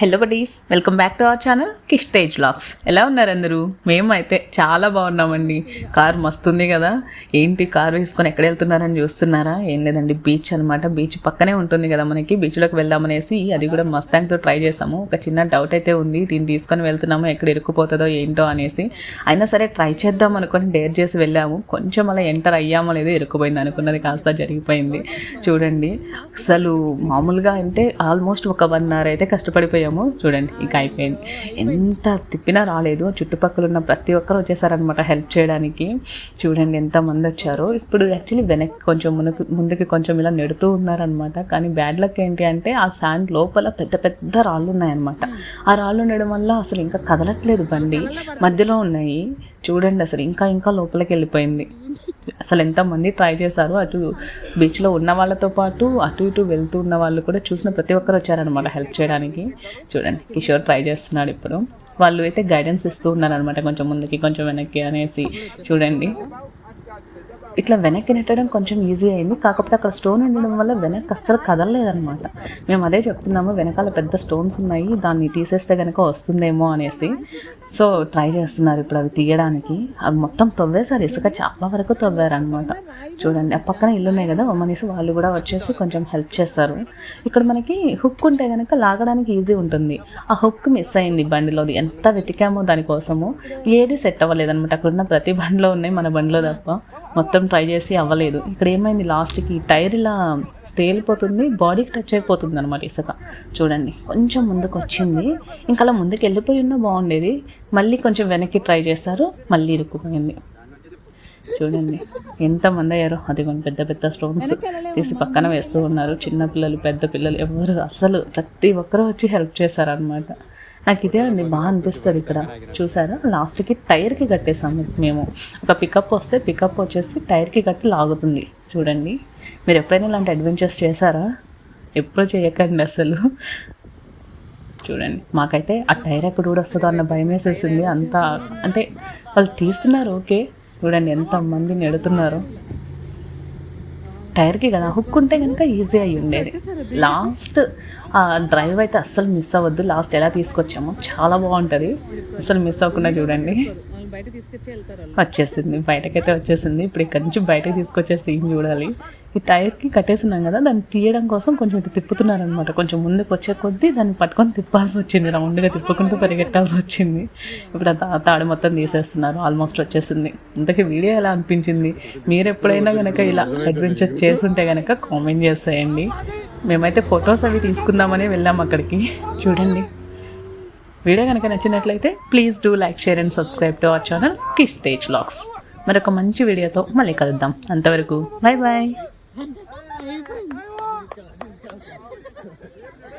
Hello buddies welcome back to our channel Kish Tej vlogs ఎలా ఉన్నారు అందరూ? మేమైతే చాలా బాగున్నామండి. కార్ మస్తుంది కదా. ఏంటి కార్ వేసుకొని ఎక్కడ వెళ్తున్నారని చూస్తున్నారా? ఏం లేదండి బీచ్ అనమాట బీచ్ పక్కనే ఉంటుంది కదా మనకి. బీచ్లోకి వెళ్దామనేసి అది కూడా మస్తాంగ్తో ట్రై చేసాము. ఒక చిన్న డౌట్ అయితే ఉంది. దీన్ని తీసుకొని వెళ్తున్నాము? ఎక్కడ ఇరుక్కుపోతుందో ఏంటో అనేసి. అయినా సరే ట్రై చేద్దాం అనుకొని డేర్ చేసి వెళ్ళాము. కొంచెం అలా ఎంటర్ అయ్యామో లేదో ఇరుక్కుపోయింది. అనుకున్నది కాస్త జరిగిపోయింది. చూడండి. అసలు మామూలుగా అంటే ఆల్మోస్ట్ ఒక వన్ అవర్ అయితే కష్టపడిపోయాము చూడండి ఇక అయిపోయింది. ఎంత తిప్పినా రాలేదు. చుట్టుపక్కల ఉన్న ప్రతి ఒక్కరు వచ్చేసారనమాట హెల్ప్ చేయడానికి. చూడండి ఎంతమంది వచ్చారో. ఇప్పుడు యాక్చువల్లీ వెనక్కి కొంచెం మునుకు ముందుకి కొంచెం ఇలా నెడుతూ ఉన్నారనమాట కానీ బ్యాడ్ లక్ ఏంటి అంటే ఆ శాండ్ లోపల పెద్ద పెద్ద రాళ్ళు ఉన్నాయన్నమాట. ఆ రాళ్ళు ఉండడం వల్ల అసలు ఇంకా కదలట్లేదు బండి. మధ్యలో ఉన్నాయి. చూడండి అసలు ఇంకా ఇంకా లోపలికి వెళ్ళిపోయింది. అసలు ఎంతమంది ట్రై చేశారు అటు బీచ్లో ఉన్న వాళ్ళతో పాటు అటు ఇటు వెళ్తూ ఉన్న వాళ్ళు కూడా చూసిన ప్రతి ఒక్కరు వచ్చారనమాట హెల్ప్ చేయడానికి. చూడండి కిషోర్ ట్రై చేస్తున్నాడు ఇప్పుడు. వాళ్ళు అయితే గైడెన్స్ ఇస్తూ ఉన్నారనమాట కొంచెం ముందుకి కొంచెం వెనక్కి అనేసి. చూడండి. ఇట్లా వెనక్కి నెట్టడం కొంచెం ఈజీ అయింది. కాకపోతే అక్కడ స్టోన్ ఉండడం వల్ల వెనక్కి అస్సలు కదలలేదనమాట మేము అదే చెప్తున్నాము వెనకాల పెద్ద స్టోన్స్ ఉన్నాయి దాన్ని తీసేస్తే కనుక వస్తుందేమో అనేసి. సో ట్రై చేస్తున్నారు ఇప్పుడు అవి తీయడానికి. అవి మొత్తం తవ్వేశారు ఇసుక చాలా వరకు తవ్వారనమాట చూడండి ఆ పక్కన ఇల్లు ఉన్నాయి కదా మనిషి వాళ్ళు కూడా వచ్చేసి కొంచెం హెల్ప్ చేస్తారు ఇక్కడ మనకి హుక్ ఉంటే కనుక లాగడానికి ఈజీ ఉంటుంది. ఆ హుక్ మిస్ అయింది బండిలోది. ఎంత వెతికామో దానికోసము. ఏది సెట్ అవ్వలేదనమాట అక్కడున్న అక్కడ ఉన్న ప్రతి బండిలో ఉన్నాయి మన బండిలో తప్ప. మొత్తం ట్రై చేసి అవ్వలేదు. ఇక్కడ ఏమైంది? లాస్ట్కి టైర్ ఇలా తేలిపోతుంది బాడీకి టచ్ అయిపోతుంది అనమాట ఇసుక. చూడండి కొంచెం ముందుకు వచ్చింది ఇంకా అలా ముందుకు వెళ్ళిపోయి ఉన్నా బాగుండేది. మళ్ళీ కొంచెం వెనక్కి ట్రై చేశారు మళ్ళీ ఇరుక్కుపోయింది. చూడండి ఎంతమంది అయ్యారో అది కొన్ని పెద్ద పెద్ద స్టోన్స్ తీసి పక్కన వేస్తూ ఉన్నారు. చిన్న పిల్లలు పెద్ద పిల్లలు ఎవరు అసలు ప్రతి ఒక్కరూ వచ్చి హెల్ప్ చేశారనమాట నాకు ఇదే అండి బాగా అనిపిస్తుంది ఇక్కడ. చూసారా? లాస్ట్కి టైర్కి కట్టేసాము మేము. ఒక పికప్ వస్తే పికప్ వచ్చేసి టైర్కి కట్టి లాగుతుంది. చూడండి. మీరు ఎప్పుడైనా ఇలాంటి అడ్వెంచర్స్ చేశారా? ఎప్పుడు చేయకండి అసలు. చూడండి. మాకైతే ఆ టైర్ ఎక్కడ కూడా వస్తుందో అన్న భయం వేసేసింది. అంత అంటే వాళ్ళు తీస్తున్నారు ఓకే. చూడండి ఎంతమంది నెడుతున్నారు టైర్కి కదా హుక్ ఉంటే కనుక ఈజీ అయ్యి ఉండేది. లాస్ట్ డ్రైవ్ అయితే అస్సలు మిస్ అవ్వద్దు. లాస్ట్ ఎలా తీసుకొచ్చామో చాలా బాగుంటుంది. అస్సలు మిస్ అవ్వకుండా చూడండి. వచ్చేసింది బయటకైతే వచ్చేసింది. ఇప్పుడు ఇక్కడ నుంచి బయటకి తీసుకొచ్చే సీన్ చూడాలి. ఈ టైర్కి కట్టేసినాం కదా దాన్ని తీయడం కోసం కొంచెం ఇటు తిప్పుతున్నారనమాట కొంచెం ముందుకు వచ్చే కొద్దీ దాన్ని పట్టుకొని తిప్పాల్సి వచ్చింది. రౌండ్గా తిప్పుకుంటూ పరిగెట్టాల్సి వచ్చింది. ఇప్పుడు ఆ తాడు మొత్తం తీసేస్తున్నారు. ఆల్మోస్ట్ వచ్చేసింది. ఇంతకీ వీడియో ఎలా అనిపించింది? మీరు ఎప్పుడైనా కనుక ఇలా అడ్వెంచర్ చేస్తుంటే కనుక కామెంట్ చేసేయండి. మేమైతే ఫొటోస్ అవి తీసుకుందామని వెళ్ళాం అక్కడికి. చూడండి. వీడియో కనుక నచ్చినట్లయితే please do like share and subscribe to our channel Kish Tej vlogs. మరొక మంచి వీడియోతో మళ్ళీ కలుద్దాం. అంతవరకు bye bye Ayvan. Ayvan. Ayvan.